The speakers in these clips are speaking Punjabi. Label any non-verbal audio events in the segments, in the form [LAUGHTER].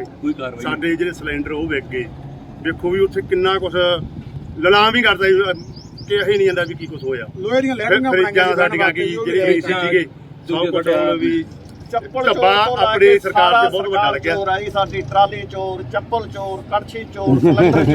ਹੈ ਕੋਈ ਕਾਰਵਾਈ ਨਹੀਂ। ਸਾਡੇ ਜਿਹੜੇ ਸਿਲੰਡਰ ਉਹ ਵਿਕ ਗਏ। ਵੇਖੋ ਵੀ ਉੱਥੇ ਕਿੰਨਾ ਕੁਝ ਲਲਾਮ ਵੀ ਕਰਦਾ ਸੀ, ਕਿ ਅਸੀਂ ਨਹੀਂ ਜਾਂਦਾ ਵੀ ਕੀ ਕੁਝ ਹੋਇਆ। ਲੋਹੇ ਦੀਆਂ ਫਿਰ ਲਹਿਰੀਆਂ ਫਰਿੱਜਾਂ ਸਾਡੀਆਂ ਕੀ ਜਿਹੜੇ ਸੀਗੇ ਸਭ ਕੁਝ ਵੀ ਧੱਬਾ ਆਪਣੀ ਸਰਕਾਰ ਤੇ ਬਹੁਤ ਵੱਡਾ ਲੱਗਿਆ। ਚੋਰ ਆਈ ਸਾਡੀ ਟਰਾਲੀ ਚੋਰ ਚੱਪਲ ਚੋਰ ਕੜਛੀ ਚੋਰ ਸਿਲੰਡਰ [LAUGHS]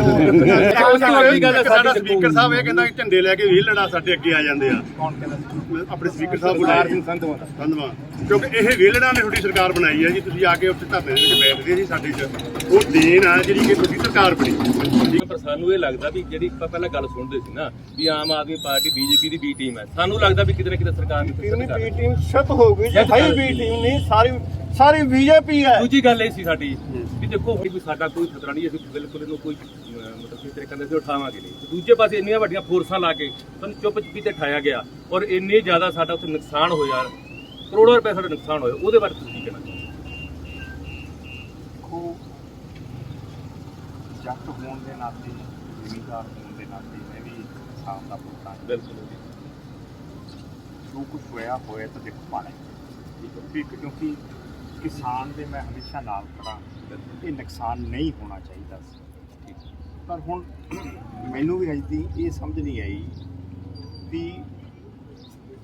ਚੋਰ। ਉਸ ਤੋਂ ਅਗਲੀ ਗੱਲ ਸਾਡਾ ਸਪੀਕਰ ਸਾਹਿਬ ਇਹ ਕਹਿੰਦਾ ਕਿ ਝੰਡੇ ਲੈ ਕੇ ਵੀ ਲੜਾ ਸਾਡੇ ਅੱਗੇ ਆ ਜਾਂਦੇ ਆ। ਕੌਣ ਕਹਿੰਦਾ ਆਪਣੇ ਸਪੀਕਰ ਸਾਹਿਬ ਬੁਲਾਰ ਸਿੰਘ ਸੰਧਵਾ ਸੰਧਵਾ ਕਿਉਂਕਿ ਇਹ ਵੇਲੜਾ ਨੇ ਤੁਹਾਡੀ ਸਰਕਾਰ ਬਣਾਈ ਹੈ ਜੀ ਤੁਸੀਂ ਆ ਕੇ ਉੱਥੇ ਧਰਨੇ ਦੇ ਵਿੱਚ ਬੈਠਦੇ ਜੀ ਸਾਡੇ 'ਚ। ਉਹ ਦੇਣ ਆ ਜਿਹੜੀ ਕਿ ਤੁਹਾਡੀ ਸਰਕਾਰ ਬਣੀ। ਪਰ ਸਾਨੂੰ ਇਹ ਲੱਗਦਾ ਵੀ ਜਿਹੜੀ ਆਪਾਂ ਪਹਿਲਾਂ ਗੱਲ ਸੁਣਦੇ ਸੀ ਨਾ ਵੀ ਆਮ ਆਦਮੀ ਪਾਰਟੀ ਬੀਜੇਪੀ ਦੀ ਬੀ ਟੀਮ ਹੈ। ਸਾਨੂੰ ਲੱਗਦਾ ਵੀ ਕਿਤੇ ਨਾ ਕਿਤੇ ਸਰਕਾਰ ਨੇ ਟੀਮ ਬੀ ਟੀਮ ਸ਼ਤ ਹੋ ਗਈ ਜੀ ਭਾਈ ਬੀ ਟੀਮ ਨਹੀਂ ਸਾਰੀ ਸਾਰੀ ਬੀਜੇਪੀ ਹੈ। ਦੂਜੀ ਗੱਲ ਇਹ ਸੀ ਸਾਡੀ ਵੀ ਦੇਖੋ ਸਾਡਾ ਕੋਈ ਖਤਰਾ ਨਹੀਂ ਅਸੀਂ ਬਿਲਕੁਲ ਇਹਨੂੰ ਕੋਈ ਅਹ, ਮਤਲਬ ਕਿਸੇ ਤਰੀਕੇ ਨਾਲ ਅਸੀਂ ਉਠਾਵਾਂਗੇ ਨਹੀਂ। ਤੇ ਦੂਜੇ ਪਾਸੇ ਇੰਨੀਆਂ ਵੱਡੀਆਂ ਫੋਰਸਾਂ ਲਾ ਕੇ ਸਾਨੂੰ ਚੁੱਪ ਚਪੀਤੇ ਠਾਇਆ ਗਿਆ ਔਰ ਇੰਨੇ ਜ਼ਿਆਦਾ ਸਾਡਾ ਉੱਥੇ ਨੁਕਸਾਨ ਹੋਇਆ ਕਰੋੜਾਂ ਰੁਪਏ ਸਾਡਾ ਨੁਕਸਾਨ ਹੋਇਆ ਉਹਦੇ ਬਾਰੇ ਤੁਸੀਂ ਕੀ ਕਹਿਣਾ ਚਾਹੁੰਦੇ ਦੇਖੋ ਜੱਟ ਹੋਣ ਦੇ ਨਾਤੇ ਜ਼ਿਮੀਦਾਰ ਹੋਣ ਦੇ ਨਾਤੇ ਮੈਂ ਵੀ ਕਿਸਾਨ ਦਾ ਪੁੱਤ ਹਾਂ। ਬਿਲਕੁਲ ਜੀ। ਕੁਝ ਹੋਇਆ ਹੋਇਆ ਤਾਂ ਦੇਖੋ ਪਾਣਾ ਠੀਕ ਹੈ। ਕਿਉਂਕਿ ਕਿਸਾਨ ਦੇ ਮੈਂ ਹਮੇਸ਼ਾ ਨਾਲ ਖੜਾ ਇਹ ਨੁਕਸਾਨ ਨਹੀਂ ਹੋਣਾ ਚਾਹੀਦਾ ਸੀ। ਪਰ ਹੁਣ ਮੈਨੂੰ ਵੀ ਅਜੇ ਦੀ ਇਹ ਸਮਝ ਨਹੀਂ ਆਈ ਵੀ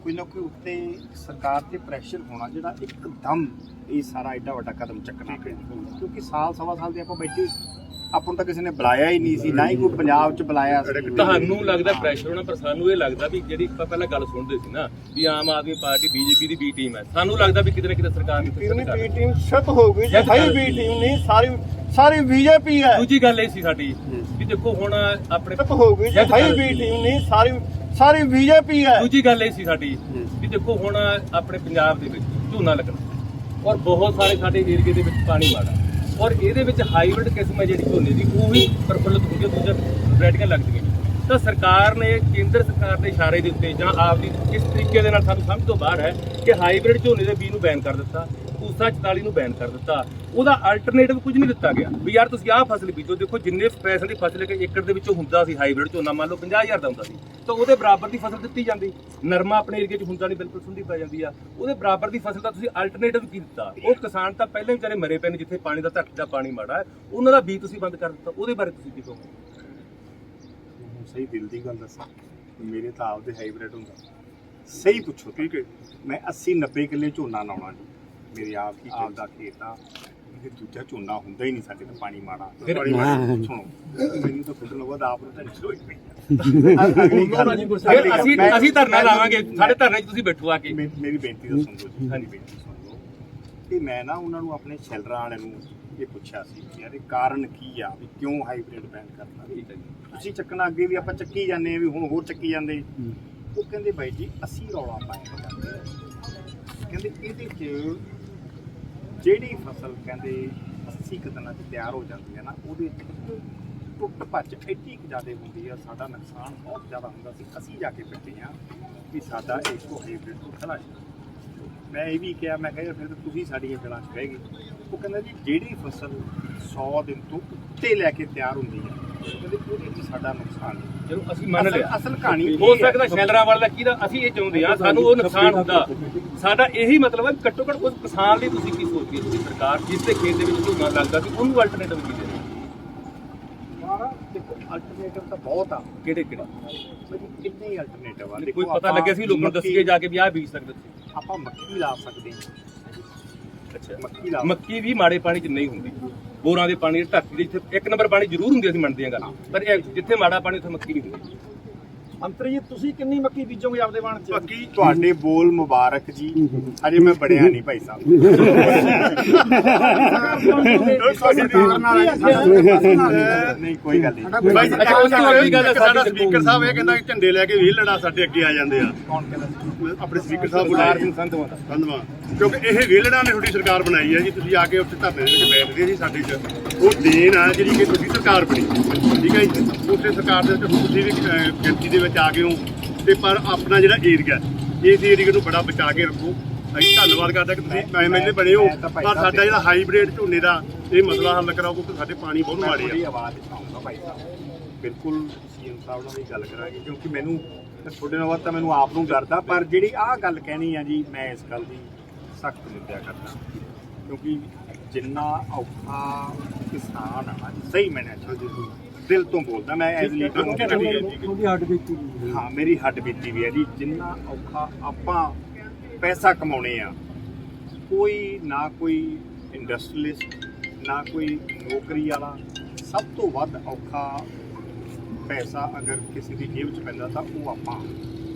ਕੋਈ ਨਾ ਕੋਈ ਉੱਤੇ ਸਰਕਾਰ ਤੇ ਪ੍ਰੈਸ਼ਰ ਹੋਣਾ ਜਿਹੜਾ ਇੱਕਦਮ ਇਹ ਸਾਰਾ ਐਡਾ ਵੱਡਾ ਕਦਮ ਚੱਕਣਾ ਪਿਆ ਕਿਉਂਕਿ ਸਾਲ ਸਵਾ ਸਾਲ ਦੇ ਆਪਾਂ ਬੈਠੇ ਆਪਾਂ ਤਾਂ ਕਿਸੇ ਨੇ ਬੁਲਾਇਆ ਹੀ ਨਹੀਂ ਸੀ ਨਾ ਹੀ ਕੋਈ ਪੰਜਾਬ 'ਚ ਬੁਲਾਇਆ ਸੀ। ਤੁਹਾਨੂੰ ਲੱਗਦਾ ਪ੍ਰੈਸ਼ਰ ਹੋਣਾ ਪਰ ਸਾਨੂੰ ਇਹ ਲੱਗਦਾ ਵੀ ਜਿਹੜੀ ਆਪਾਂ ਪਹਿਲਾਂ ਗੱਲ ਸੁਣਦੇ ਸੀ ਨਾ ਵੀ ਆਮ ਆਦਮੀ ਪਾਰਟੀ ਬੀਜੇਪੀ ਦੀ ਬੀ ਟੀਮ ਹੈ। ਸਾਨੂੰ ਲੱਗਦਾ ਵੀ ਕਿਤੇ ਨਾ ਕਿਤੇ ਸਰਕਾਰ ਨੇ ਟੀਮ ਸਰਕਾਰ ਬੀ ਟੀਮ ਸ਼ਤ ਹੋ ਗਈ ਜੀ ਭਾਈ ਬੀ ਟੀਮ ਨਹੀਂ ਸਾਰੀ ਸਾਰੀ ਬੀਜੇਪੀ ਹੈ। ਦੂਜੀ ਗੱਲ ਇਹ ਸੀ ਸਾਡੀ ਵੀ ਦੇਖੋ ਹੁਣ ਆਪਣੇ ਸ਼ਤ ਹੋ ਗਈ ਜੀ ਭਾਈ ਬੀ ਟੀਮ ਨਹੀਂ ਸਾਰੀ ਸਾਰੀ ਬੀਜੇਪੀ ਹੈ। ਦੂਜੀ ਗੱਲ ਇਹ ਸੀ ਸਾਡੀ ਵੀ ਦੇਖੋ ਹੁਣ ਆਪਣੇ ਪੰਜਾਬ ਦੇ ਵਿੱਚ ਝੋਨਾ ਲੱਗਣਾ ਔਰ ਬਹੁਤ ਸਾਰੇ ਸਾਡੇ ਏਰੀਏ ਦੇ ਵਿੱਚ ਪਾਣੀ ਮਾੜਾ। ਔਰ ਇਹਦੇ ਵਿੱਚ ਹਾਈਬ੍ਰਿਡ ਕਿਸਮ ਹੈ ਜਿਹੜੀ ਝੋਨੇ ਦੀ, ਉਹ ਵੀ ਪ੍ਰਫੁੱਲਤ ਹੁੰਦੀ ਹੈ ਦੂਜਾ ਵੈਰਾਈਟੀਆਂ ਲੱਗਦੀਆਂ ਤਾਂ ਸਰਕਾਰ ਨੇ, ਕੇਂਦਰ ਸਰਕਾਰ ਦੇ ਇਸ਼ਾਰੇ ਦੇ ਉੱਤੇ ਜਾਂ ਆਪ ਦੀ ਕਿਸ ਤਰੀਕੇ ਦੇ ਨਾਲ ਸਾਨੂੰ ਸਮਝ ਤੋਂ ਬਾਹਰ ਹੈ ਕਿ ਹਾਈਬ੍ਰਿਡ ਝੋਨੇ ਦੇ ਬੀਜ ਨੂੰ ਬੈਨ ਕਰ ਦਿੱਤਾ। 44 ਨੂੰ ਬੈਨ ਕਰ ਦਿੱਤਾ। ਉਹਦਾ ਅਲਟਰਨੇਟਿਵ ਕੁਝ ਨਹੀਂ ਦਿੱਤਾ ਗਿਆ। ਵੀ ਯਾਰ ਤੁਸੀਂ ਆਹ ਫਸਲ ਬੀਜੋ, ਦੇਖੋ ਜਿੰਨੇ ਪੈਸੇ ਦੀ ਫਸਲ ਇੱਕ ਏਕੜ ਦੇ ਵਿੱਚੋਂ ਹੁੰਦਾ ਸੀ ਹਾਈਬ੍ਰਿਡ ਝੋਨਾ ਮੰਨ ਲਓ 50000 ਦਾ ਹੁੰਦਾ ਸੀ। ਤਾਂ ਉਹਦੇ ਬਰਾਬਰ ਦੀ ਫਸਲ ਦਿੱਤੀ ਜਾਂਦੀ। ਨਰਮਾ ਆਪਣੇ ਏਰੀਏ 'ਚ ਹੁੰਦਾ ਨਹੀਂ, ਬਿਲਕੁਲ ਸੁੰਡੀ ਪੈ ਜਾਂਦੀ ਆ। ਉਹਦੇ ਬਰਾਬਰ ਦੀ ਫਸਲ ਦਾ ਤੁਸੀਂ ਅਲਟਰਨੇਟਿਵ ਕੀ ਦਿੱਤਾ? ਉਹ ਕਿਸਾਨ ਤਾਂ ਪਹਿਲਾਂ ਹੀ ਵਿਚਾਰੇ ਮਰੇ ਪਏ ਨੇ, ਜਿੱਥੇ ਪਾਣੀ ਦਾ ਧਰਤੀ ਦਾ ਪਾਣੀ ਮਾੜਾ ਹੈ। ਉਹਨਾਂ ਦਾ ਬੀ ਤੁਸੀਂ ਬੰਦ ਕਰ ਦਿੱਤਾ। ਉਹਦੇ ਬਾਰੇ ਤੁਸੀਂ ਕੀ ਕਹੋਗੇ? ਸਹੀ ਦਿਲ ਦੀ ਗੱਲ ਦੱਸਾਂ, ਮੇਰੇ ਤਾਂ ਆਪਦੇ ਹਾਈਬ੍ਰਿਡ ਹੁੰਦਾ। ਸਹੀ ਪੁੱਛੋ, ਠੀਕ ਹੈ? ਮੈਂ 80 90 ਕਿੱਲੇ ਝੋਨਾ ਲਾਉਣਾ ਜੀ। ਮੇਰੇ ਆਪ ਹੀ ਆਪ ਦਾ ਖੇਤ ਆ। ਇਹ ਦੂਜਾ ਝੋਨਾ ਹੁੰਦਾ ਹੀ ਨਹੀਂ ਸਾਡੇ ਤਾਂ ਪਾਣੀ ਮਾੜਾ ਫਿਰ- ਪਾਣੀ ਮਾੜਾ ਸੁਣੋ। ਮੈਨੂੰ ਤਾਂ ਤੁਹਾਡੇ ਨਾਲ ਆਪ ਨੂੰ ਟੈਨਸ਼ਨ ਹੋਈ ਪਈ ਆ। ਅਗਲੀ ਗੱਲ- ਅਗਲੀ ਫਿਰ ਗੱਲ, ਅਸੀਂ ਮੈਂ- ਅਸੀਂ ਧਰਨਾ ਮੈਂ- ਲਾਵਾਂਗੇ। ਸਾਡੇ ਧਰਨੇ 'ਚ ਤੁਸੀਂ ਬੈਠੋ ਆ ਕੇ। ਮੇ- ਮੇਰੀ ਬੇਨਤੀ ਤਾਂ ਸੁਣ ਲਓ ਜੀ ਹਾਂਜੀ ਬੇਨਤੀ ਸੁਣ ਲਓ ਕਿ ਮੈਂ ਨਾ ਉਹਨਾਂ ਨੂੰ ਆਪਣੇ ਸ਼ੈਲਰਾਂ ਵਾਲਿਆਂ ਨੂੰ ਇਹ ਪੁੱਛਿਆ ਸੀ ਕਿ ਯਾਰ ਇਹ ਕਾਰਨ ਕੀ ਆ ਵੀ ਕਿਉਂ ਹਾਈਬ੍ਰਿਡ ਬੈਨ ਕਰਨਾ ਤੁਸੀਂ ਚੱਕਣਾ ਅੱਗੇ ਵੀ ਆਪਾਂ ਚੱਕੀ ਜਾਂਦੇ ਆ ਵੀ ਹੁਣ ਹੋਰ ਚੱਕੀ ਜਾਂਦੇ। ਉਹ ਕਹਿੰਦੇ ਬਾਈ ਜੀ ਅਸੀਂ ਰੌਲਾ ਪਾਇਆ ਕਰਦੇ। ਕਹਿੰਦੇ ਇਹਦੇ ਚ ਜਿਹੜੀ ਫਸਲ ਕਹਿੰਦੇ 80 ਕੁ ਦਿਨਾਂ ਚ ਤਿਆਰ ਹੋ ਜਾਂਦੀ ਹੈ ਨਾ, ਉਹਦੇ ਚ ਟੁੱਟ ਭੱਜ ਐਡੀ ਕੁ ਜ਼ਿਆਦਾ ਹੁੰਦੀ ਆ, ਸਾਡਾ ਨੁਕਸਾਨ ਬਹੁਤ ਜ਼ਿਆਦਾ ਹੁੰਦਾ ਸੀ। ਅਸੀਂ ਜਾ ਕੇ ਬੈਠੇ ਆ ਵੀ ਸਾਡਾ ਇੱਕੋ ਹਾਈਬ੍ਰਿਡ ਤੋਂ ਖੜਾ ਹੈ ਮੈਂ ਇਹ ਵੀ ਕਿਹਾ, ਮੈਂ ਕਿਹਾ, ਯਾਰ ਫਿਰ ਤੁਸੀਂ ਸਾਡੀਆਂ ਜੜਾਂ 'ਚ ਬਹਿ ਗਏ। ਉਹ ਕਹਿੰਦਾ ਜੀ, ਜਿਹੜੀ ਫਸਲ 100 ਦਿਨ ਤੋਂ ਉੱਤੇ ਲੈ ਕੇ ਤਿਆਰ ਹੁੰਦੀ ਹੈ ਕਹਿੰਦੇ ਉਹਦੇ 'ਚ ਸਾਡਾ ਨੁਕਸਾਨ ਚਲੋ ਅਸੀਂ ਮੰਨ ਅਸਲ- ਲਿਆ। ਅਸਲ ਕਹਾਣੀ ਹੋ ਇਹ ਹੈ। ਸਕਦਾ ਸ਼ੈਲਰਾਂ ਵਾਲਾ ਕਿਹਦਾ ਅਸੀਂ ਇਹ ਚਾਹੁੰਦੇ ਆ ਸਾਨੂੰ ਉਹ ਨੁਕਸਾਨ ਹੁੰਦਾ। ਸਾਡਾ ਇਹੀ ਮਤਲਬ ਹੈ ਘੱਟੋ ਘੱਟ ਉਸ ਕਿਸਾਨ ਲਈ ਤੁਸੀਂ ਕੀ ਸੋਚਦੇ ਹੋ? ਤੁਸੀਂ ਸਰਕਾਰ ਜਿਸ ਦੇ ਖੇਤ ਦੇ ਵਿੱਚ ਝੋਨਾ ਲੱਗਦਾ ਸੀ ਉਹਨੂੰ ਅਲਟਰਨੇਟਿਵ ਕੀ ਦੇ ਰਹੇ ਹੋ? ਮਾਰਾ ਦੇਖੋ ਅਲਟਰਨੇਟਿਵ ਤਾਂ ਬਹੁਤ ਆ। ਕਿਹੜੇ ਕਿਹੜੇ? ਭਾਜੀ ਕਿੰਨੇ ਹੀ ਅਲਟਰਨੇਟਿਵ ਆ। ਕੋਈ ਦੇਖੋ ਪਤਾ ਆਪਾਂ ਲੱਗਿਆ ਸੀ ਲੋਕਾਂ ਨੂੰ ਮੱਕੀ- ਦੱਸੀਏ ਜਾ ਕੇ ਵੀ ਆਹ ਬੀਜ ਸਕਦੇ ਤੁਸੀਂ। ਆਪਾਂ ਮੱਕੀ ਲਾ ਸਕਦੇ ਹਾਂ। ਅੱਛਾ। ਮੱਕੀ ਲਾ ਮੱਕੀ ਵੀ ਮਾੜੇ ਪਾਣੀ 'ਚ ਨਹੀਂ ਹੁੰਦੀ। ਬੋਰਾਂ ਦੇ ਪਾਣੀ ਧਰਤੀ ਦੇ ਜਿੱਥੇ ਇੱਕ ਨੰਬਰ ਪਾਣੀ ਜ਼ਰੂਰ ਹੁੰਦੀ ਅਸੀਂ ਮੰਨਦੇ ਹਾਂ ਗੱਲ। ਪਰ ਇਹ ਜਿੱਥੇ ਮਾੜਾ ਪਾਣੀ, ਉੱਥੇ ਮੱਕੀ ਨਹੀਂ ਹੁੰਦੀ। ਮੰਤਰੀ ਜੀ ਤੁਸੀਂ ਕਿੰਨੀ ਮੱਕੀ ਬੀਜੋਗੇ ਆਪਦੇ ਵਣ ਚ? ਬਾਕੀ ਤੁਹਾਡੇ ਬੋਲ ਮੁਬਾਰਕ ਜੀ। ਅਜੇ ਮੈਂ ਬੜਿਆ ਨਹੀਂ ਭਾਈ ਸਾਹਿਬ। ਨਹੀਂ ਕੋਈ ਗੱਲ ਨਹੀਂ। ਗੱਲ ਹੈ, ਸਾਡਾ ਸਪੀਕਰ ਸਾਹਿਬ ਇਹ ਕਹਿੰਦਾ ਕਿ ਝੰਡੇ ਲੈ ਕੇ ਵੀ ਲੜਾ ਸਾਡੇ ਅੱਗੇ ਆ ਜਾਂਦੇ ਆ। ਕੌਣ ਕਹਿੰਦਾ ਆਪਣੇ ਸਪੀਕਰ ਸਾਹਿਬ ਬੁਲਾਰ ਬੁਲਾਰ ਸਿੰਘ ਸੰਧਵਾ ਸੰਧਵਾ ਕਿਉਂਕਿ ਇਹ ਵੇਲੜਾ ਨੇ ਤੁਹਾਡੀ ਸਰਕਾਰ ਬਣਾਈ ਹੈ ਜੀ ਤੁਸੀਂ ਆ ਕੇ ਉੱਥੇ ਧਰਨੇ ਦੇ ਵਿੱਚ ਬੈਠਦੇ ਜੀ ਸਾਡੇ 'ਚ। ਉਹ ਦੇਣ ਆ ਜਿਹੜੀ ਕਿ ਤੁਹਾਡੀ ਸਰਕਾਰ ਬਣੀ। ਠੀਕ ਹੈ ਉਸੇ ਸਰਕਾਰ ਦੇ ਵਿੱਚ ਤੁਸੀਂ ਵੀ ਗਿਣਤੀ ਦੇ ਵਿੱਚ ਆ ਗਏ ਹੋ। ਤੇ ਪਰ ਆਪਣਾ ਜਿਹੜਾ ਏਰੀਆ ਇਸ ਏਰੀਆ ਨੂੰ ਬੜਾ ਬਚਾ ਕੇ ਰੱਖੋ। ਅਸੀਂ ਧੰਨਵਾਦ ਕਰਦੇ ਕਿ ਤੁਸੀਂ ਐਮਐਲਏ ਬਣੇ ਹੋ। ਪਰ ਸਾਡਾ ਜਿਹੜਾ ਹਾਈਬ੍ਰਿਡ ਝੋਨੇ ਦਾ ਇਹ ਮਸਲਾ ਹੱਲ ਕਰਾਓ ਕਿਉਂਕਿ ਸਾਡੇ ਪਾਣੀ ਬਹੁਤ ਮਾੜੇ ਆ। ਬਿਲਕੁਲ ਸੀਐਮ ਸਾਹਿਬ ਨਾਲ ਵੀ ਗੱਲ ਕਰਾਂਗੇ ਕਿਉਂਕਿ ਮੈਨੂੰ ਤੁਹਾਡੇ ਨਾਲ ਤਾਂ ਮੈਨੂੰ ਆਪ ਨੂੰ ਡਰਦਾ ਪਰ ਜਿਹੜੀ ਆਹ ਗੱਲ ਕਹਿਣੀ ਆ ਜੀ ਮੈਂ ਇਸ ਗੱਲ ਦੀ ਸਖਤ ਨਿੰਦਿਆ ਕਰਦਾ। ਕਿਉਂਕਿ ਜਿੰਨਾ ਔਖਾ ਕਿਸਾਨ ਆ ਨਾ, ਸਹੀ ਮੈਨੇ ਦਿਲ ਤੋਂ ਬੋਲਦਾ ਮੈਂ ਐਜ਼ ਲੀਡਰ ਉਹਦੀ ਹੱਡ ਬੀਤੀ ਹਾਂ। ਮੇਰੀ ਹੱਡ ਬੀਤੀ ਵੀ ਹੈ ਜੀ। ਜਿੰਨਾ ਔਖਾ ਆਪਾਂ ਪੈਸਾ ਕਮਾਉਣੇ ਆ ਕੋਈ ਨਾ ਕੋਈ ਇੰਡਸਟਰੀਲਿਸਟ ਨਾ ਕੋਈ ਨੌਕਰੀ ਵਾਲਾ ਸਭ ਤੋਂ ਵੱਧ ਔਖਾ ਪੈਸਾ ਅਗਰ ਕਿਸੇ ਦੀ ਜੇਬ 'ਚ ਪੈਂਦਾ ਤਾਂ ਉਹ ਆਪਾਂ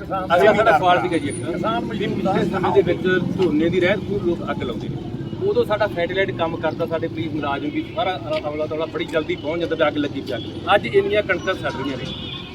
ਅਗਲਾ ਸਾਡਾ ਸਵਾਲ ਸੀਗਾ ਜੀ ਇੱਕ ਕਿਸਾਨ ਸਮੇਂ ਦੇ ਵਿੱਚ ਝੋਨੇ ਦੀ ਰਹਿਤ ਖੂਬ ਲੋਕ ਅੱਗ ਲਾਉਂਦੇ ਨੇ। ਉਦੋਂ ਸਾਡਾ ਸੈਟੇਲਾਈਟ ਕੰਮ ਕਰਦਾ, ਸਾਡੇ ਪੁਲਿਸ ਮੁਲਾਜ਼ਮ ਵੀ ਸਾਰਾ ਅਮਲਾ ਤਵਲਾ ਬੜੀ ਜਲਦੀ ਪਹੁੰਚ ਜਾਂਦਾ ਤੇ ਅੱਗ ਲੱਗੀ ਪਈ ਅੱਜ ਇੰਨੀਆਂ ਕਣਕਾਂ ਸੜ ਰਹੀਆਂ ਨੇ।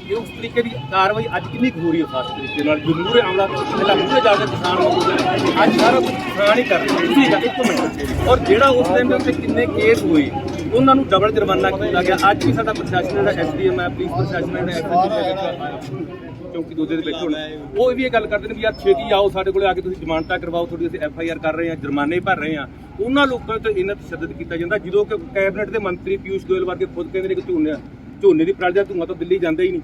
ਇਹ ਉਸ ਤਰੀਕੇ ਦੀ ਕਾਰਵਾਈ ਅੱਜ ਕਿੰਨੀ ਕੁ ਹੋ ਰਹੀ ਹੈ ਖਾਸ ਤਰੀਕੇ ਨਾਲ? ਜੋ ਮੂਹਰੇ ਪਹਿਲਾਂ ਮੂਹਰੇ ਜਾ ਕੇ ਕਿਸਾਨ ਮੌਜੂਦ ਅੱਜ ਸਾਰਾ ਕੁਝ ਕਿਸਾਨ ਹੀ ਕਰ ਰਿਹਾ ਤੁਸੀਂ ਗੱਲ ਇੱਕ ਮਿੰਟ। ਔਰ ਜਿਹੜਾ ਉਸ ਟਾਈਮ ਦੇ ਉੱਤੇ ਕਿੰਨੇ ਕੇਸ ਹੋਏ, ਉਹਨਾਂ ਨੂੰ ਡਬਲ ਜੁਰਮਾਨਾ ਕੀਤਾ ਗਿਆ। ਅੱਜ ਵੀ ਸਾਡਾ ਪ੍ਰਸ਼ਾਸਨ ਜਿਹੜਾ ਐਸਡੀਐਮ ਹੈ, ਪੁਲਿਸ ਪ੍ਰਸ਼ਾਸਨ ਹੈ ਐਸਡੀਐਮ ਚੌਂਕੀ ਦੋਦੇ ਦੇ ਵਿੱਚ ਹੁਣ। ਉਹ ਵੀ ਇਹ ਗੱਲ ਕਰਦੇ ਨੇ ਵੀ ਯਾਰ ਛੇਤੀ ਆਓ, ਸਾਡੇ ਕੋਲੇ ਆ ਕੇ ਤੁਸੀਂ ਜ਼ਮਾਨਤਾਂ ਕਰਵਾਓ, ਤੁਹਾਡੀ ਅਸੀਂ ਐਫ ਆਈ ਆਰ ਕਰ ਰਹੇ ਹਾਂ, ਜੁਰਮਾਨੇ ਭਰ ਰਹੇ ਹਾਂ। ਉਹਨਾਂ ਲੋਕਾਂ ਤੇ ਇਹਨਾਂ ਤਸ਼ੱਦਦ ਕੀਤਾ ਜਾਂਦਾ, ਜਦੋਂ ਕਿ ਕੈਬਨਿਟ ਦੇ ਮੰਤਰੀ ਪਿਊਸ਼ ਗੋਇਲ ਵਰਗੇ ਖੁਦ ਕਹਿੰਦੇ ਨੇ ਕਿ ਝੋਨੇ ਝੋਨੇ ਦੀ ਪਰਾਲੀ ਦਾ ਧੂੰਆਂ ਤਾਂ ਦਿੱਲੀ ਜਾਂਦਾ ਹੀ ਨਹੀਂ।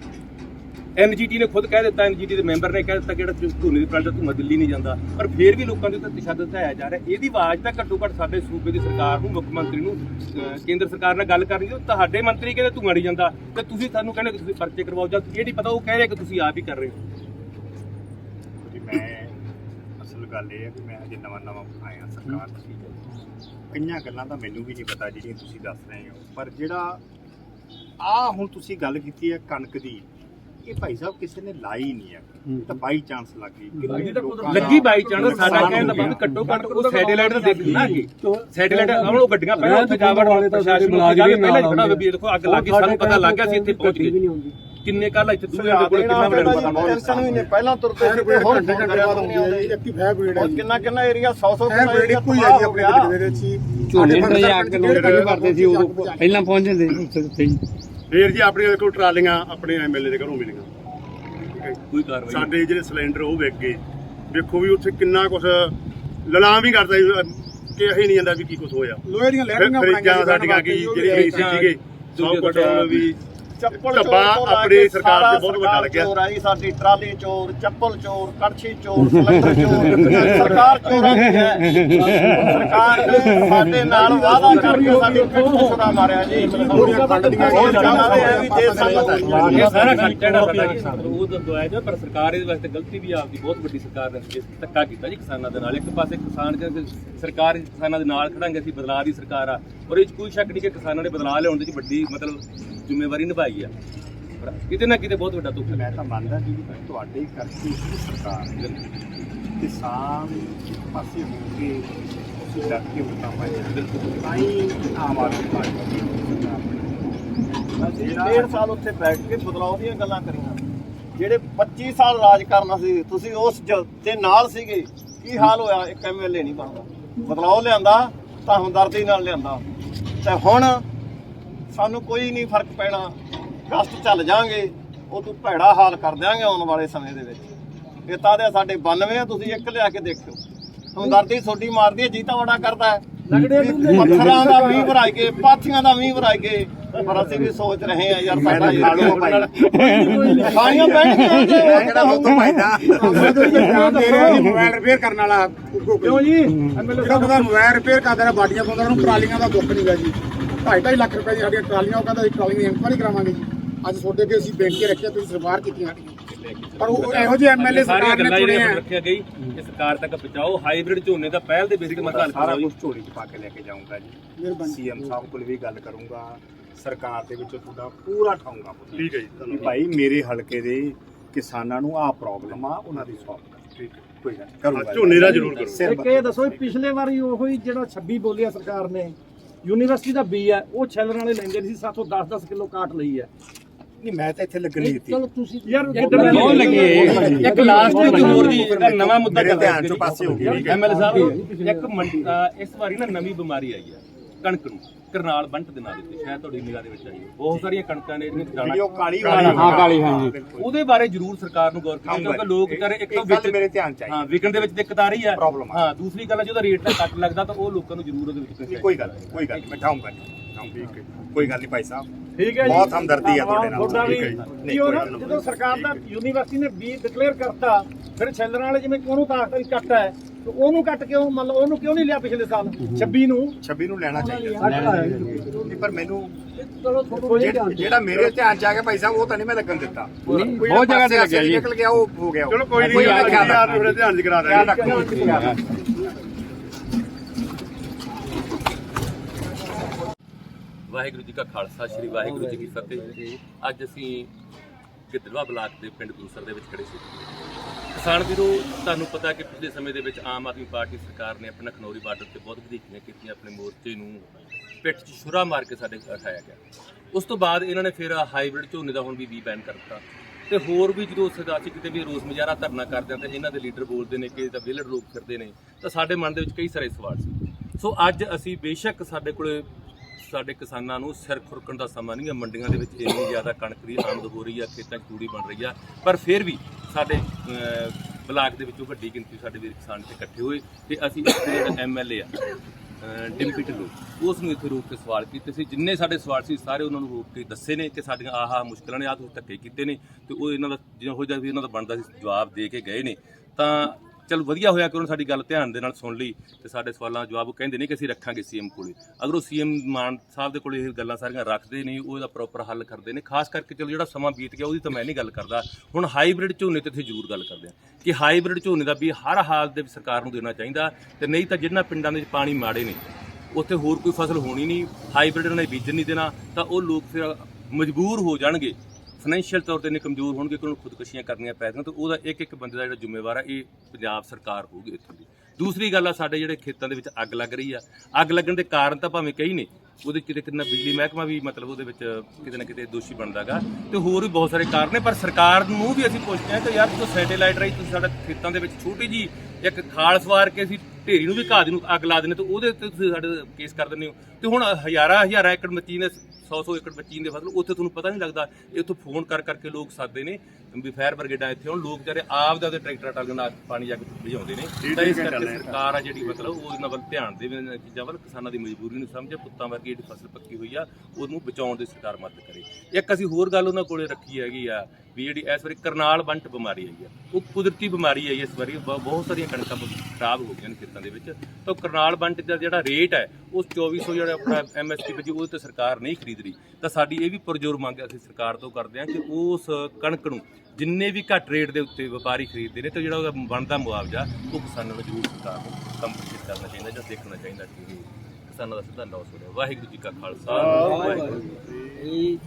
ਐਨਜੀਟੀ ਨੇ ਖੁਦ ਕਹਿ ਦਿੱਤਾ, ਐਨਜੀਟੀ ਦੇ ਮੈਂਬਰ ਨੇ ਕਹਿ ਦਿੱਤਾ ਕਿ ਜਿਹੜਾ ਝੋਨੇ ਦੀ ਪਰਾਲੀ ਦਾ ਧੂੰਆਂ ਦਿੱਲੀ ਨਹੀਂ ਜਾਂਦਾ। ਪਰ ਫੇਰ ਵੀ ਲੋਕਾਂ ਦੇ ਉੱਤੇ ਤਸ਼ੱਦਦ ਢਾਇਆ ਜਾ ਰਿਹਾ। ਇਹਦੀ ਆਵਾਜ਼ ਤਾਂ ਘੱਟੋ ਘੱਟ ਸਾਡੇ ਸੂਬੇ ਦੀ ਸਰਕਾਰ ਨੂੰ, ਮੁੱਖ ਮੰਤਰੀ ਨੂੰ ਕੇਂਦਰ ਸਰਕਾਰ ਨਾਲ ਗੱਲ ਕਰਨੀ ਚਾਹੀਦੀ। ਤੁਹਾਡੇ ਮੰਤਰੀ ਕਹਿੰਦੇ ਧੂੰਆਂ ਨਹੀਂ ਜਾਂਦਾ। ਤੇ ਤੁਸੀਂ ਸਾਨੂੰ ਕਹਿੰਦੇ ਤੁਸੀਂ ਪਰਚੇ ਕਰਵਾਓ। ਜਾਂ ਇਹ ਨਹੀਂ ਪਤਾ, ਉਹ ਕਹਿ ਰਹੇ ਕਿ ਤੁਸੀਂ ਆਪ ਹੀ ਕਰ ਰਹੇ ਹੋ। ਕਿ ਮੈਂ ਅਸਲ ਗੱਲ ਇਹ ਹੈ ਕਿ ਮੈਂ ਅਜੇ ਨਵਾਂ ਨਵਾਂ ਆਇਆ ਸਰਕਾਰ 'ਚ ਕਈਆਂ ਗੱਲਾਂ ਤਾਂ ਮੈਨੂੰ ਵੀ ਨਹੀਂ ਪਤਾ ਜਿਹੜੀਆਂ ਤੁਸੀਂ ਦੱਸ ਰਹੇ ਹੋ। ਪਰ ਜਿਹੜਾ ਆ ਹੁਣ ਤੁਸੀਂ ਗੱਲ ਕੀਤੀ ਹੈ ਕਣਕ ਦੀ ਇਹ ਭਾਈ ਸਾਹਿਬ ਕਿਸੇ ਨੇ ਲਾਈ ਨਹੀਂ ਹੈ। ਇਹ ਤਾਂ ਬਾਈ ਚਾਂਸ ਲੱਗ ਗਈ। ਲੱਗੀ ਬਾਈ ਚਾਂਸ ਸਾਡਾ ਕਹਿਣ ਦਾ ਹੋ। ਮਤਲਬ ਘੱਟੋ ਘੱਟ ਉਹ ਸੈਟੇਲਾਈਟ ਦਾ ਦੇਖ ਨਾ ਕਿ ਸੈਟੇਲਾਈਟ ਆਉਣ ਉਹ ਗੱਡੀਆਂ ਪਹਿਲਾਂ ਵੜ ਪ੍ਰਸ਼ਾਸਨ ਨੂੰ ਜਾ ਕੇ ਪਹਿਲਾਂ ਹੀ ਖੜਾ ਹੋਵੇ ਵੀ ਦੇਖੋ ਅੱਗ ਲੱਗ ਗਈ ਸਾਨੂੰ ਪਤਾ ਲੱਗ ਗਿਆ ਸੀ ਇੱਥੇ ਪਹੁੰਚ ਗਏ। ਕਿੰਨੇ ਕੱਲ ਇੱਥੇ ਦੂਏ ਦੇ ਕੋਲ ਕਿੰਨਾ ਬੜਾ ਪਤਾ ਟੈਨਸ਼ਨ ਵੀ ਨਹੀਂ ਪਹਿਲਾਂ ਤੁਰਦੇ ਸੀ ਤੇ ਹੁਣ ਫੋਨ ਕਰਿਆ ਹੁੰਦੀ ਹੈ ਜੀ ਇੱਕ ਹੀ ਫੈ ਬਰੀਡ ਔਰ ਕਿੰਨਾ ਕਿੰਨਾ ਏਰੀਆ 100 100 ਫੈ ਬਰੀਡ ਇੱਕੋ ਹੀ ਹੈ ਜੀ ਆਪਣੇ ਦੇ ਵਿੱਚ ਹੀ ਝੋਨੇ ਨੂੰ ਜਾ ਕੇ ਲੋਕ ਕਰਦੇ ਸੀ ਉਦੋਂ। ਪਹਿਲਾਂ ਪਹੁੰਚ ਜਾਂਦੇ ਸੀ ਉੱਥੇ ਉੱਥੇ ਹੀ ਫੇਰ ਜੀ ਆਪਣੇ ਕੋਲ ਟਰਾਲੀਆਂ ਆਪਣੇ ਐਮਐਲਏ ਦੇ ਘਰੋਂ ਮਿਲੀਆਂ। ਠੀਕ ਹੈ ਜੀ। ਕੋਈ ਕਾਰਵਾਈ ਸਾਡੇ ਜਿਹੜੇ ਸਿਲੰਡਰ ਉਹ ਵਿਕ ਗਏ। ਵੇਖੋ ਵੀ ਉੱਥੇ ਕਿੰਨਾ ਕੁਝ ਲਲਾਮ ਵੀ ਕਰਦਾ ਸੀ ਕਿ ਅਸੀਂ ਨਹੀਂ ਜਾਂਦਾ ਵੀ ਕੀ ਕੁਝ ਹੋਇਆ। ਲੋਹੇ ਦੀਆਂ ਲੈਟਰਿੰਗਾਂ ਫਰਿੱਜਾਂ ਸਾਡੀਆਂ ਕੀ ਜਿਹੜੇ ਏਸੀ ਸੀਗੇ ਸਭ ਕੁਝ ਵੀ ਚੱਪਲ ਚੋਰ ਆਪਣੀ ਸਰਕਾਰ ਸਾਰਾ ਤੇ ਬਹੁਤ ਵੱਡਾ ਲੱਗਿਆ। ਚੋਰ ਆਈ ਸਾਡੀ ਟਰਾਲੀ ਚੋਰ ਚੱਪਲ ਚੋਰ ਕੜਛੀ ਚੋਰ ਸਿਲੰਡਰ ਚੋਰ ਸਰਕਾਰ ਚੋਰਾਂ ਹੈ। ਸਰਕਾਰ ਨੇ ਸਾਡੇ ਨਾਲ ਵਾਅਦਾ ਕਰਕੇ ਸਾਡੀ ਛੁਰਾ ਮਾਰਿਆ ਜੀ। ਉਹ ਚਾਹੁੰਦੇ ਆ ਵੀ ਜੇ ਸਾਨੂੰ ਇਹ ਸਾਰਾ ਕੰਟੈਂਟ ਆ ਸਾਡਾ ਜੀ ਉਹ ਦਵਾਇਆ ਜਾ ਪਰ ਸਰਕਾਰ ਇਹਦੇ ਵਾਸਤੇ ਗਲਤੀ ਵੀ ਆਪਦੀ ਬਹੁਤ ਵੱਡੀ ਸਰਕਾਰ ਨੇ ਜਿਸ ਧੱਕਾ ਕੀਤਾ ਜੀ ਕਿਸਾਨਾਂ ਦੇ ਨਾਲ। ਇੱਕ ਪਾਸੇ ਕਿਸਾਨ ਸਰਕਾਰ ਕਿਸਾਨਾਂ ਦੇ ਨਾਲ ਖੜਾਂਗੇ ਅਸੀਂ ਬਦਲਾਅ ਦੀ ਸਰਕਾਰ ਆ। ਔਰ ਇਹ 'ਚ ਕੋਈ ਸ਼ੱਕ ਨਹੀਂ ਕਿ ਕਿਸਾਨਾਂ ਨੇ ਬਦਲਾਅ ਲਿਆਉਣ ਦੇ ਵਿੱਚ ਵੱਡੀ ਮਤਲਬ ਜ਼ਿੰਮੇਵਾਰੀ ਨਿਭਾਈ ਆ। ਪਰ ਕਿਤੇ ਨਾ ਕਿਤੇ ਬਹੁਤ ਵੱਡਾ ਦੁੱਖ ਮੈਂ ਤਾਂ ਮੰਨਦਾ ਜੀ ਤੁਹਾਡੇ ਕਰਕੇ ਹੀ ਸਰਕਾਰ ਕਿਸਾਨ ਪਾਸੇ ਹੋ ਕੇ ਤੁਸੀਂ ਡਟ ਕੇ ਵੋਟਾਂ ਪਾਈਆਂ। ਤਾਂ ਹੀ ਆਮ ਆਦਮੀ ਪਾਰਟੀ ਅਸੀਂ ਡੇਢ ਸਾਲ ਉੱਥੇ ਬੈਠ ਕੇ ਬਦਲਾਅ ਦੀਆਂ ਗੱਲਾਂ ਕਰੀਆਂ, ਜਿਹੜੇ 25 ਸਾਲ ਰਾਜ ਕਰਨਾ ਸੀ, ਤੁਸੀਂ ਉਸ ਜ- ਦੇ ਨਾਲ ਸੀਗੇ, ਕੀ ਹਾਲ ਹੋਇਆ? ਇੱਕ ਐਮਐਲਏ ਨਹੀਂ ਬਣਦਾ। ਬਦਲਾਅ ਲਿਆਂਦਾ ਤਾਂ ਹਮਦਰਦੀ ਨਾਲ ਲਿਆਂਦਾ। ਤੇ ਹੁਣ ਸਾਨੂੰ ਕੋਈ ਨਹੀਂ ਫ਼ਰਕ ਪੈਣਾ। ਕਸ਼ਟ ਚੱਲ ਜਾਾਂਗੇ ਉਹ ਤੋਂ ਭੈੜਾ ਹਾਲ ਕਰ ਦਿਆਂਗੇ ਆਉਣ ਵਾਲੇ ਸਮੇਂ ਦੇ ਵਿੱਚ। ਇਹ ਤਾਂ ਦੇ ਸਾਡੇ 92 ਆ ਤੁਸੀਂ ਇੱਕ ਲਿਆ ਕੇ ਦੇਖਿਓ। ਹਮਦਰਦੀ ਤੁਹਾਡੀ ਮਾਰਦੀ ਹੈ ਜੀਤਾ ਵੜਾ ਕਰਦਾ ਹੈ। ਵੀ ਪੱਥਰਾਂ ਦਾ ਮੀਂਹ ਭਰਾਈ ਕੇ ਪਾਥੀਆਂ ਦਾ ਮੀਂਹ ਭਰਾਈ ਕੇ ਪਰ ਅਸੀਂ ਵੀ ਸੋਚ ਰਹੇ ਆ ਯਾਰ ਸਾਡਾ ਖਾਲੂ ਭਾਈ। ਖਾਣੀਆਂ ਪੈਣਗੀਆਂ ਕਿਹੜਾ ਮੁੱਤ ਭਾਈਦਾ ਦੇ? ਰਿਹਾ ਜੀ ਮੋਬਾਈਲ ਰਿਪੇਅਰ ਕਰਨ ਵਾਲਾ ਕਿਉਂ ਜੀ? ਜਿਹੜਾ ਬੰਦਾ ਮੋਬਾਈਲ ਰਿਪੇਅਰ ਕਰਦਾ ਬਾਡੀਆਂ ਪਾਉਂਦਾ ਉਹਨੂੰ ਟਰਾਲੀਆਂ ਦਾ ਬੁੱਕ ਨਹੀਂਗਾ ਜੀ। 2.5 ਲੱਖ ਰੁਪਏ ਦੀ ਸਾਡੀਆਂ ਟਰਾਲੀਆਂ ਉਹ ਕਹਿੰਦਾ ਅਸੀਂ ਟਰਾਲੀਆਂ ਦੀ ਇਨਕੁਆਰੀ ਕਰਾਵਾਂਗੇ ਜੀ। ਅੱਜ ਤੁਹਾਡੇ ਅੱਗੇ ਅਸੀਂ ਬੇਨਤੀ ਰੱਖਿਆ ਤੁਸੀਂ ਸਰਵਾਰ ਕੀਤੀਆਂ ਸਾਡੀਆਂ ਪਰ ਉਹ ਇਹੋ ਜਿਹੇ ਐਮਐਲਏ ਸਰਕਾਰ ਨੇ ਚੁਣੇ ਆ ਰੱਖਿਆ ਗਈ ਇਹ ਸਰਕਾਰ ਤੱਕ ਪਹੁੰਚਾਓ। ਹਾਈਬ੍ਰਿਡ ਝੋਨੇ ਦਾ ਪਹਿਲ ਦੇ ਬੇਸਿਸ ਤੇ ਮਸਲਾ ਹੱਲ ਸਾਰਾ। ਕੁਝ ਝੋਲੀ 'ਚ ਪਾ ਕੇ ਲੈ ਕੇ ਜਾਊਂਗਾ ਜੀ। ਮਿਹਰਬਾਨੀ। ਸੀਐਮ ਸਾਹਿਬ ਕੋਲ ਵੀ ਗੱਲ ਕਰੂੰਗਾ। ਸਰਕਾਰ ਦੇ ਵਿੱਚ ਤੁਹਾਡਾ ਪੂਰਾ ਠਾਉਂਗਾ ਠੀਕ ਹੈ ਜੀ ਭਾਈ ਮੇਰੇ ਹਲਕੇ ਦੇ ਕਿਸਾਨਾਂ ਨੂੰ ਆਹ ਪ੍ਰੋਬਲਮ ਆ ਉਹਨਾਂ ਦੀ ਸੌਲਵ ਕਰ। ਠੀਕ ਹੈ। ਕੋਈ ਗੱਲ ਕਰੂੰਗਾ ਝੋਨੇ ਦਾ ਜ਼ਰੂਰ ਕਰੋ। ਸਿਰ ਇੱਕ ਇਹ ਦੱਸੋ ਪਿਛਲੇ ਵਾਰੀ ਉਹੀ ਜਿਹੜਾ 26 ਬੋਲਿਆ ਸਰਕਾਰ ਨੇ ਯੂਨੀਵਰਸਿਟੀ ਦਾ ਬੀ ਹੈ ਉਹ ਛੈਲਣ ਵਾਲੇ ਲੈਂਦੇ ਨਹੀਂ ਸੀ ਸਾਥੋਂ 10-10 ਕਿਲੋ ਕਾਟ ਲਈ ਹੈ। ਨਹੀਂ ਮੈਂ ਤਾਂ ਇੱਥੇ ਲੱਗਣੀ ਦਿੱਤੀ ਚਲੋ ਤੁਸੀਂ ਯਾਰ ਬਹੁਤ ਲੱਗੀ। ਇੱਕ ਲਾਸਟ ਵਿੱਚ ਹੋਰ ਜੀ ਇੱਕ ਨਵਾਂ ਮੁੱਦਾ ਚੱਲ ਰਿਹਾ ਧਿਆਨ ਚੋਂ ਪਾਸੇ ਹੋ ਗਈ। ਠੀਕ ਹੈ ਐਮਐਲ ਸਾਹਿਬ ਇੱਕ ਇਸ ਵਾਰੀ ਨਾ ਨਵੀਂ ਬਿਮਾਰੀ ਆਈ ਹੈ ਕਣਕ ਨੂੰ। ਕਰਨਾਲ ਬੰਟ ਦੇ ਨਾਂ ਦੇ ਉੱਤੇ ਸ਼ਾਇਦ ਤੁਹਾਡੀ ਨਿਗਾਹ ਦੇ ਵਿੱਚ ਆਈ ਹੈ ਬਹੁਤ ਸਾਰੀਆਂ ਕਣਕਾਂ ਨੇ ਜਿਹੜੀਆਂ ਦਾਣਾ ਉਹ ਕਾਲੀ ਹਾਂ, ਕਾਲੀ, ਹਾਂਜੀ। ਬਿਲਕੁਲ। ਉਹਦੇ ਬਾਰੇ ਜ਼ਰੂਰ ਸਰਕਾਰ ਨੂੰ ਗੌਰ ਕਰਨੀ ਕਿਉਂਕਿ ਲੋਕ ਵਿਚਾਰੇ ਇੱਕ ਤਾਂ ਗੱਲ ਵਿੱਚ ਮੇਰੇ ਧਿਆਨ ਚ ਆਈ। ਹਾਂ ਵਿਕਣ ਦੇ ਵਿੱਚ ਦਿੱਕਤ ਆ ਰਹੀ ਹੈ Problem ਆ। ਹਾਂ ਦੂਸਰੀ ਗੱਲ ਹੈ ਜਦੋਂ ਰੇਟ ਦਾ ਕੱਟ ਲੱਗਦਾ ਤਾਂ ਉਹ ਲੋਕਾਂ ਨੂੰ ਜ਼ਰੂਰ ਉਹਦੇ ਵਿੱਚ ਨਹੀਂ, ਕੋਈ ਗੱਲ ਨਹੀਂ ਕੋਈ ਗੱਲ ਨਹੀਂ ਮੈਂ ਠਾਉਂਗਾ ਠੀਕ ਹੈ। ਕੋਈ ਗੱਲ ਨਹੀਂ ਭਾਈ ਸਾਹਿਬ। ਠੀਕ ਹੈ ਜੀ। ਬਹੁਤ ਹਮਦਰਦੀ ਆ ਤੁਹਾਡੇ ਨਾਲ। ਤੁਹਾਡਾ ਵੀ ਠੀਕ ਹੈ ਜੀ। ਜੀ ਨਹੀਂ, ਉਹ ਕੋਈ ਨਾ ਗੱਲ ਨਹੀਂ। ਜਦੋਂ ਸਰਕਾਰ ਦਾ ਯੂਨੀਵਰਸਿਟੀ ਨੇ ਬੀ ਡਿਕਲੇਅਰ ਕਰਤਾ ਫਿਰ ਛੈਲਣ ਵਾਲੇ ਜਿਵੇਂ ਕਿ ਉਹਨੂੰ ਤਾਂ ਕੱਟ ਹੈ ਤੇ ਉਹਨੂੰ ਕੱਟ ਕਿਉਂ ਮੰਨ ਲਓ ਉਹਨੂੰ ਕਿਉਂ ਨਹੀਂ ਲਿਆ ਪਿਛਲੇ ਸਾਲ? 26 ਨੂੰ। 26 ਨੂੰ ਲੈਣਾ ਚਾਹੀਦਾ। ਨਹੀਂ ਪਰ ਮੈਨੂੰ ਚਲੋ ਥੋੜਾ ਜਿਹੜਾ ਮੇਰੇ ਧਿਆਨ ਚ ਆ ਗਿਆ ਭਾਈ ਸਾਹਿਬ ਉਹ ਤਾਂ ਨਹੀਂ ਮੈਂ ਲੱਗਣ ਦਿੱਤਾ। ਬਹੁਤ ਜਗ੍ਹਾ ਤੇ ਲੱਗਿਆ ਜੀ। ਨਿਕਲ ਗਿਆ ਉਹ ਹੋ ਗਿਆ। ਉਹ। ਚਲੋ ਕੋਈ ਨਹੀਂ ਉਹਦਾ ਖਿਆਲ ਯਾਰ ਰੱਖੋ। ਥੋੜੇ ਧਿਆਨ ਚ ਕਰਾ ਖਿਆਲ ਦਾਂਗੇ ਰੱਖੋ। ਵਾਹਿਗੁਰੂ ਜੀ ਕਾ ਖਾਲਸਾ ਸ੍ਰੀ ਵਾਹਿਗੁਰੂ ਜੀ ਕੀ ਫਤਿਹ। ਅੱਜ ਅਸੀਂ ਗਿੱਦੜਵਾ ਬਲਾਕ ਦੇ ਪਿੰਡ ਦੂਸਰ ਦੇ ਵਿੱਚ ਖੜੇ ਸੀ। ਕਿਸਾਨ ਵੀਰੋ, ਤੁਹਾਨੂੰ ਪਤਾ ਕਿ ਪਿਛਲੇ ਸਮੇਂ ਦੇ ਵਿੱਚ ਆਮ ਆਦਮੀ ਪਾਰਟੀ ਸਰਕਾਰ ਨੇ ਆਪਣਾ ਖਨੌਰੀ ਬਾਰਡਰ ਤੇ ਬਹੁਤ ਵਧੀਕੀਆਂ ਕੀਤੀਆਂ, ਆਪਣੇ ਮੋਰਚੇ ਨੂੰ ਪਿੱਠ 'ਚ ਛੁਰਾ ਮਾਰ ਕੇ ਸਾਡੇ ਉਠਾਇਆ ਗਿਆ। ਉਸ ਤੋਂ ਬਾਅਦ ਇਹਨਾਂ ਨੇ ਫਿਰ ਹਾਈਬ੍ਰਿਡ ਝੋਨੇ ਦਾ ਹੁਣ ਵੀ ਵੀ ਬੈਨ ਕਰ ਦਿੱਤਾ ਤੇ ਹੋਰ ਵੀ ਜਦੋਂ ਸਰਦਾਰਚੀ ਕਿਤੇ ਵੀ ਰੋਸ ਮੁਜ਼ਾਹਰਾ ਧਰਨਾ ਕਰਦੇ ਆ, ਤੇ ਇਹਨਾਂ ਦੇ ਲੀਡਰ ਬੋਲਦੇ ਨੇ ਕਿ ਤਾਂ ਵਿਹਲੜ ਲੋਕ ਫਿਰਦੇ ਨੇ, ਤਾਂ ਸਾਡੇ ਮਨ ਦੇ ਵਿੱਚ ਕਈ ਸਾਰੇ ਸਵਾਲ ਸੀ। ਸੋ ਅੱਜ ਅਸੀਂ ਬੇਸ਼ੱਕ ਸਾਡੇ ਕੋਲੇ ਸਾਡੇ ਕਿਸਾਨਾਂ ਨੂੰ ਸਿਰ ਖੁਰਕਣ ਦਾ ਸਮਾਂ ਨਹੀਂ ਹੈ। ਮੰਡੀਆਂ ਦੇ ਵਿੱਚ ਇੰਨੀ ਜ਼ਿਆਦਾ ਕਣਕ ਦੀ ਆਮਦ ਹੋ ਰਹੀ ਆ, ਖੇਤਾਂ 'ਚ ਤੂੜੀ ਬਣ ਰਹੀ ਆ। ਪਰ ਫਿਰ ਵੀ ਸਾਡੇ ਬਲਾਕ ਦੇ ਵਿੱਚੋਂ ਵੱਡੀ ਗਿਣਤੀ ਸਾਡੇ ਵੀਰ ਕਿਸਾਨ ਇੱਥੇ ਇਕੱਠੇ ਹੋਏ ਤੇ ਅਸੀਂ ਇੱਕ ਜਿਹੜਾ ਐਮਐਲਏ ਆ ਡਿੰਪੀ ਢਿੱਲੋਂ, ਉਸ ਨੂੰ ਇੱਥੇ ਰੋਕ ਕੇ ਸਵਾਲ ਕੀਤੇ ਸੀ। ਜਿੰਨੇ ਸਾਡੇ ਸਵਾਲ ਸੀ, ਸਾਰੇ ਉਹਨਾਂ ਨੂੰ ਰੋਕ ਕੇ ਦੱਸੇ ਨੇ ਕਿ ਸਾਡੀਆਂ ਆਹ ਆਹ ਮੁਸ਼ਕਲਾਂ ਨੇ ਆਹ ਤੁਸੀਂ ਧੱਕੇ ਕੀਤੇ ਨੇ ਤੇ ਉਹ ਇਹਨਾਂ ਦਾ, ਜਿਹੋ ਜਿਹਾ ਵੀ ਇਹਨਾਂ ਦਾ ਬਣਦਾ ਸੀ, ਜਵਾਬ ਦੇ ਕੇ ਗਏ ਨੇ। ਤਾਂ ਚਲ ਵਧੀਆ ਹੋਇਆ ਕਿ ਉਹਨਾਂ ਸਾਡੀ ਗੱਲ ਧਿਆਨ ਦੇ ਨਾਲ ਸੁਣ ਲਈ ਤੇ ਸਾਡੇ ਸਵਾਲਾਂ ਦਾ ਜਵਾਬ ਉਹ ਕਹਿੰਦੇ ਨੇ ਕਿ ਅਸੀਂ ਰੱਖਾਂਗੇ ਸੀਐਮ ਕੋਲੇ। ਅਗਰ ਉਹ ਸੀਐਮ ਮਾਨ ਸਾਹਿਬ ਦੇ ਕੋਲੇ ਇਹ ਗੱਲਾਂ ਸਾਰੀਆਂ ਰੱਖਦੇ ਨੇ ਉਹ ਇਹਦਾ ਪ੍ਰੋਪਰ ਹੱਲ ਕਰਦੇ ਨੇ। ਖਾਸ ਕਰਕੇ ਚਲੋ ਜਿਹੜਾ ਸਮਾਂ ਬੀਤ ਗਿਆ, ਉਹਦੀ ਤਾਂ ਮੈਂ ਨਹੀਂ ਗੱਲ ਕਰਦਾ। ਹੁਣ ਹਾਈਬ੍ਰਿਡ ਝੋਨੇ ਤੇ ਇੱਥੇ ਜ਼ਰੂਰ ਗੱਲ ਕਰਦੇ ਹਾਂ ਕਿ ਹਾਈਬ੍ਰਿਡ ਝੋਨੇ ਦਾ ਵੀ ਹਰ ਹਾਲ ਦੇ ਵਿੱਚ ਸਰਕਾਰ ਨੂੰ ਦੇਣਾ ਚਾਹੀਦਾ ਤੇ ਨਹੀਂ ਤਾਂ ਜਿਹਨਾਂ ਪਿੰਡਾਂ ਦੇ ਵਿੱਚ ਪਾਣੀ ਮਾੜੇ ਨੇ, ਉੱਥੇ ਹੋਰ ਕੋਈ ਫਸਲ ਹੋਣੀ ਨਹੀਂ ਹਾਈਬ੍ਰਿਡ ਨੇ ਬੀਜਣ ਨਹੀਂ ਦੇਣਾ, ਤਾਂ ਉਹ ਲੋਕ ਫਿਰ ਮਜਬੂਰ ਹੋ ਜਾਣਗੇ। ਫਾਈਨੈਂਸ਼ੀਅਲ ਤੌਰ ਤੇ ਨੇ ਕਮਜ਼ੋਰ ਹੋਣਗੇ ਕਿ ਉਹਨਾਂ ਨੂੰ ਖੁਦਕੁਸ਼ੀਆਂ ਕਰਨੀਆਂ ਪੈ ਜਾਣ, ਤਾਂ ਉਹਦਾ ਇੱਕ ਇੱਕ ਬੰਦੇ ਦਾ ਜਿਹੜਾ ਜ਼ਿੰਮੇਵਾਰ ਆ, ਇਹ ਪੰਜਾਬ ਸਰਕਾਰ ਹੋਊਗੀ ਇੱਥੋਂ ਦੀ। ਦੂਸਰੀ ਗੱਲ ਆ, ਸਾਡੇ ਜਿਹੜੇ ਖੇਤਾਂ ਦੇ ਵਿੱਚ ਅੱਗ ਲੱਗ ਰਹੀ ਆ। ਅੱਗ ਲੱਗਣ ਦੇ ਕਾਰਨ ਤਾਂ ਭਾਵੇਂ ਕਈ ਨੇ, ਉਹਦੇ ਕਿਤੇ ਕਿਤੇ ਬਿਜਲੀ ਮਹਿਕਮਾ ਵੀ ਮਤਲਬ ਉਹਦੇ ਵਿੱਚ ਕਿਤੇ ਨਾ ਕਿਤੇ ਦੋਸ਼ੀ ਬਣਦਾਗਾ ਤੇ ਹੋਰ ਵੀ ਬਹੁਤ ਸਾਰੇ ਕਾਰਨ ਨੇ, ਪਰ ਸਰਕਾਰ ਨੂੰ ਵੀ ਅਸੀਂ ਪੁੱਛਦੇ ਹਾਂ ਕਿ ਯਾਰ ਤੁਸੀਂ ਸੈਟੇਲਾਈਟ ਰਾਹੀਂ ਤੁਸੀਂ ਸਾਡੇ ਖੇਤਾਂ ਦੇ ਵਿੱਚ ਛੋਟੀ ਜੀ ਇੱਕ ਖਾਲ ਸਵਾਰ ਕੇ ਅਸੀਂ ਢੇਰੀ ਨੂੰ ਵੀ ਘਾਹ ਦੀ ਨੂੰ ਅੱਗ ਲਾ ਦਿੰਦੇ, ਤੇ ਉਹਦੇ ਉੱਤੇ ਤੁਸੀਂ ਸਾਡੇ ਕੇਸ ਕਰ ਦਿੰਦੇ ਹੋ। ਤੇ ਹੁਣ ਹਜ਼ਾਰਾਂ ਹਜ਼ਾਰਾਂ ਏਕੜ ਮੱਚੀ ਨੇ 100 100 ਏਕੜ ਮੱਚੀ ਦੇ ਫਸਲ ਉੱਥੇ ਤੁਹਾਨੂੰ ਪਤਾ ਨਹੀਂ ਲੱਗਦਾ ਇੱਥੋਂ ਫੋਨ ਕਰ ਕਰਕੇ ਲੋਕ ਸਾਦੇ ਨੇ ਵੀ ਫਾਇਰ ਬ੍ਰਿਗੇਡਾਂ ਇੱਥੇ ਹੁਣ ਲੋਕ ਜਿਹੜੇ ਆਪ ਦਾ ਟਰੈਕਟਰ ਟਾਲ ਨਾਲ ਪਾਣੀ ਜਾ ਕੇ ਭਜਾਉਂਦੇ ਨੇ। ਤਾਂ ਇਸ ਕਰਕੇ ਸਰਕਾਰ ਆ ਜਿਹੜੀ ਮਤਲਬ ਉਹ ਇਹਨਾਂ ਵੱਲ ਧਿਆਨ ਦੇਵੇ ਇਹਨਾਂ ਚੀਜ਼ਾਂ ਵੱਲ ਕਿਸਾਨਾਂ ਦੀ ਮਜਬੂਰੀ ਨੂੰ ਸਮਝੇ ਪੁੱਤਾਂ ਵਰਗੀ ਜਿਹੜੀ ਫਸਲ ਪੱਕੀ ਹੋਈ ਆ ਉਹਨੂੰ ਬਚਾਉਣ ਦੀ ਸਰਕਾਰ ਮਦਦ ਕਰੇ। ਇੱਕ ਅਸੀਂ ਹੋਰ ਗੱਲ ਉਹਨਾਂ ਕੋਲੇ ਰੱਖੀ ਹੈਗੀ ਆ ਵੀ ਜਿਹੜੀ ਇਸ ਵਾਰੀ ਕਰਨਾਲ ਬੰਟ ਬਿਮਾਰੀ ਆਈ ਆ ਉਹ ਕੁਦਰਤੀ ਬਿਮਾਰੀ ਆਈ ਇਸ ਵਾਰੀ ਬਹੁਤ ਸਾਰੀਆਂ ਕਣਕਾਂ ਖਰਾਬ ਹੋ ਗਈਆਂ ਨੇ ਖੇਤਾਂ ਦੇ ਵਿੱਚ। ਤਾਂ ਕਰਨਾਲ ਬੰਟ ਦਾ ਜਿਹੜਾ ਰੇਟ ਹੈ ਉਹ 2400 ਜਿਹੜਾ ਆਪਣਾ ਐਮਐਸਪੀ ਵਿੱਚ ਉਹਦੇ ਤੇ ਸਰਕਾਰ ਨਹੀਂ ਖਰੀਦ ਰਹੀ। ਤਾਂ ਸਾਡੀ ਇਹ ਵੀ ਪੁਰਜੋਰ ਮੰਗ ਅਸੀਂ ਸਰਕਾਰ ਤੋਂ ਕਰਦੇ ਹਾਂ ਕਿ ਉਸ ਕਣਕ ਨੂੰ ਜਿੰਨੇ ਵੀ ਘੱਟ ਰੇਟ ਦੇ ਉੱਤੇ ਵਪਾਰੀ ਖਰੀਦਦੇ ਨੇ, ਤੇ ਜਿਹੜਾ ਉਹਦਾ ਬਣਦਾ ਮੁਆਵਜ਼ਾ, ਉਹ ਕਿਸਾਨਾਂ ਨੂੰ ਜ਼ਰੂਰ ਸਰਕਾਰ ਨੂੰ ਕੰਪਨਸੇਟ ਕਰਨਾ ਚਾਹੀਦਾ ਜਾਂ ਦੇਖਣਾ ਚਾਹੀਦਾ ਕਿ ਕਿਸਾਨਾਂ ਦਾ ਸਿੱਧਾ ਲਾਸ ਹੋ ਰਿਹਾ। ਵਾਹਿਗੁਰੂ ਜੀ ਕਾ ਖਾਲਸਾ, ਵਾਹਿਗੁਰੂ ਜੀ